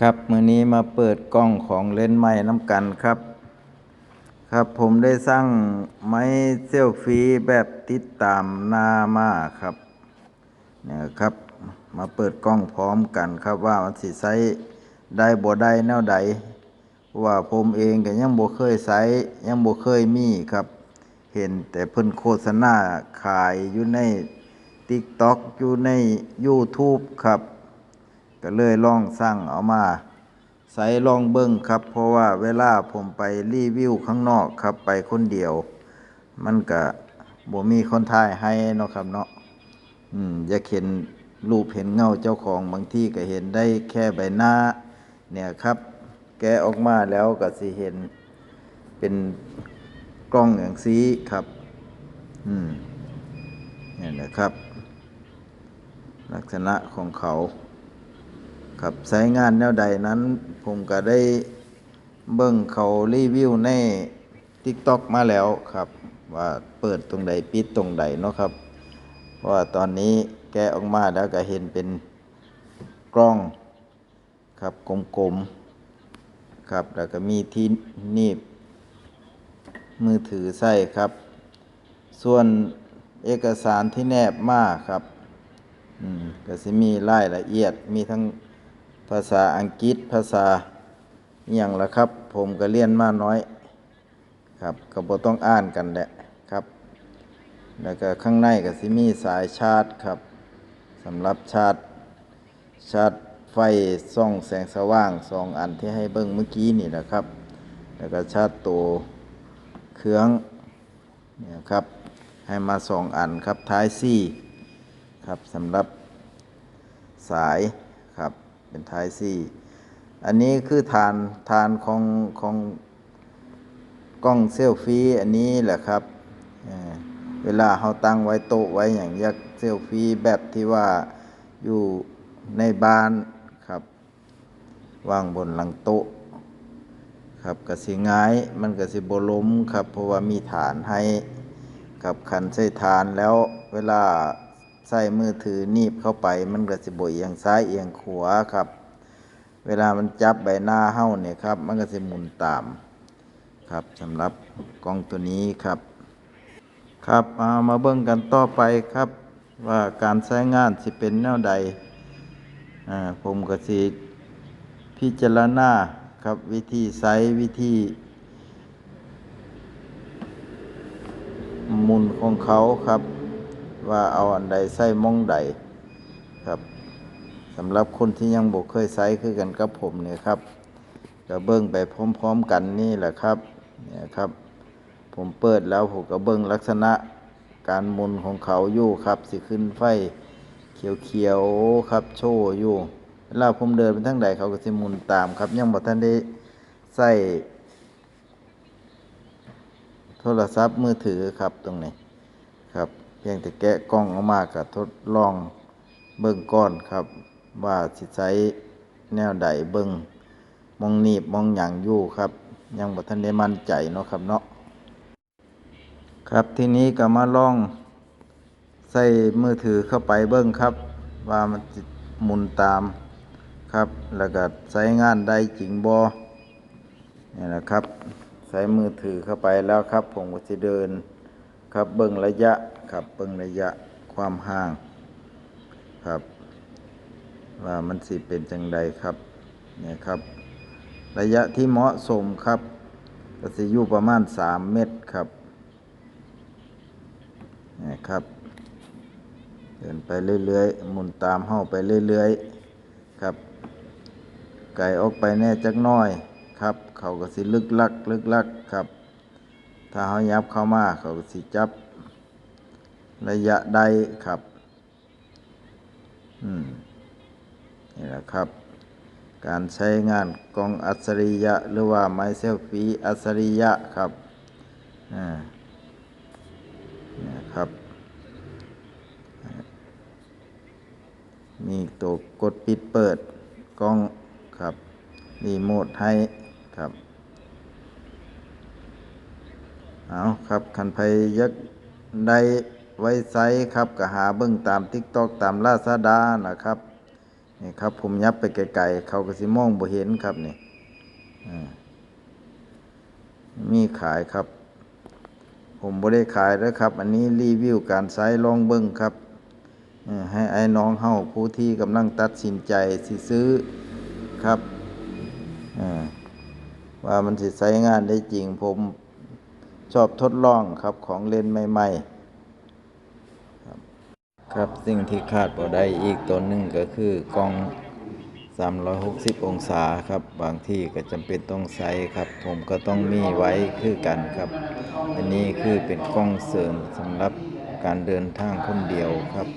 ครับมือนี้มาเปิดกล้องของเล่นใหม่น้ำกันครับ ครับผมได้สร้างไม้เซลฟีแบบติดตามหน้ามาครับเนี่ยครับมาเปิดกล้องพร้อมกันครับว่ามันสิใช้ได้บ่ได้แนวใดว่าผมเองก็ยังบ่เคยใช้ยังบ่เคยมีครับ เห็นแต่เพิ่นโฆษณาขายอยู่ใน TikTok อยู่ใน YouTube ครับ ก็เลยลองสั่งเอามาใส่ลองเบิ้งครับ เพราะว่าเวลาผมไปรีวิวข้างนอกครับไปคนเดียว มันก็บ่มีคนถ่ายให้เนาะครับเนาะอืมอยากเห็นรูปเห็นเงาเจ้าของบางที่ก็เห็นได้แค่ใบหน้า เนี่ยครับ แกออกมาแล้วก็สิเห็นเป็นกล้องอย่างซีครับ อืมนี่นะครับ ลักษณะของเขา ครับใช้งานแนวใดนั้น ผมก็ได้เบิ่งเขารีวิวใน TikTok มาแล้วครับ ว่าเปิดตรงใดปิดตรงใดเนาะครับเพราะว่าตอนนี้แกะออกมาแล้วก็เห็นเป็นกล้องครับกลมๆครับแล้วก็มีที่นีบมือถือใส่ครับ ส่วนเอกสารที่แนบมาครับ อืมก็สิมีรายละเอียดมีทั้ง ภาษาอังกฤษภาษาอย่างละครับ ผมก็เรียนมาน้อยครับก็บ่ต้องอ่านกันแหละครับ แล้วก็ข้างในก็สิมีสายชาร์จครับสำหรับชาร์จชาร์จไฟส่องแสงสว่างสองอันที่ให้เบิ่งเมื่อกี้นี่นะครับ แล้วก็ชาร์จตัวเครื่องเนี่ยครับให้มาสองอันครับท้ายซี่ครับสำหรับสายครับ เป็นท้ายซี่ อันนี้คือฐานฐานของของกล้องเซลฟี่อันนี้แหละครับ เวลาเราตั้งไว้โต๊ะไว้อย่างยักเซลฟี่แบบที่ว่าอยู่ในบ้านครับวางบนหลังโต๊ะครับกระสิง่ายมันกระสิบล้มครับ เพราะว่ามีฐานให้กับขันใส่ฐานแล้วเวลา ใส่มือถือนีบเข้าไป มันก็สิบเอียงซ้ายเอียงขวาครับ เวลามันจับใบหน้าเฮ้าเนี่ยครับ มันก็สิหมุนตามครับสำหรับกล้องตัวนี้ครับ ครับมามาเบิ่งกันต่อไปครับ ว่าการใช้งานสิเป็นแนวใดอ่าผมก็สิพิจารณาครับวิธีไซส์วิธีมุนของเขาครับ ว่าเอาอันใดใส่มองใดครับสำหรับคนที่ยังบ่เคยไซส์คือกันกับผมเนี่ยครับก็เบิ้งไปพร้อมๆกันนี่แหละครับเนี่ยครับ ผมเปิดแล้วผมก็เบิ้งลักษณะการมุนของเขาอยู่ครับ สิขึ้นไฟเขียวๆครับโชว์อยู่เวลาผมเดินไปทางใดเขาก็สิมุนตามครับ ยังบ่ทันได้ใส่โทรศัพท์มือถือครับตรงนี้ครับ เพียงแต่แกะกล้องออกมาก็ทดลองเบิ่งก้อนครับ ว่าสิใช้แนวใดเบิ่งมองหนีบมองหยังอยู่ครับ ยังบ่ทันได้มั่นใจเนาะครับเนาะครับทีนี้ก็มาลองใส่มือถือเข้าไปเบิ้งครับ ว่ามันหมุนตามครับ แล้วก็ใช้งานได้จริงบอนี่แหละครับใส่มือถือเข้าไปแล้วครับ ผมก็จะเดิน ครับเบิ้งระยะครับเบิ้งระยะความห่างครับ ว่ามันสิเป็นจังใดครับเนี่ยครับ ระยะที่เหมาะสมครับก็สิอยู่ประมาณ 3 เมตรครับนี่ครับเดินไปเรื่อยๆหมุนตามเฮาไปเรื่อยๆครับ ไก่ออกไปแน่จักน้อยครับ เขาก็สิลึกลัก ลึกลักครับ ถ้าเฮายับเข้ามาเขาสิจับระยะใดครับ อืม นี่แหละครับ การใช้งานกล้องอัจฉริยะ หรือว่าไมเซลฟีอัจฉริยะครับ อ่านี่ครับ มีตัวกดปิดเปิดกล้องครับรีโมทให้ครับ เอาครับคันไพยักได้ไว้ไซครับก็หาเบิ่งตาม TikTok ตามลาซาดานะครับนี่ครับผมยับไปไกลๆเขาก็สิมองบ่เห็นครับนี่มีขายครับ ผมบ่ได้ขายแล้วครับ อันนี้รีวิวการใช้ลองเบิ่งครับให้ไอ้น้องเฮาผู้ที่กำลังตัดสินใจสิซื้อครับว่ามันสิใช้งานได้จริงผม ชอบทดลองครับของเล่นใหม่ๆ ครับสิ่งที่ขาดบ่ได้อีกตัวหนึ่งก็คือกล้อง 360 องศาครับ บางที่ก็จำเป็นต้องใช้ครับ ผมก็ต้องมีไว้คือกันครับ อันนี้คือเป็นกล้องเสริมสำหรับการเดินทางคนเดียวครับ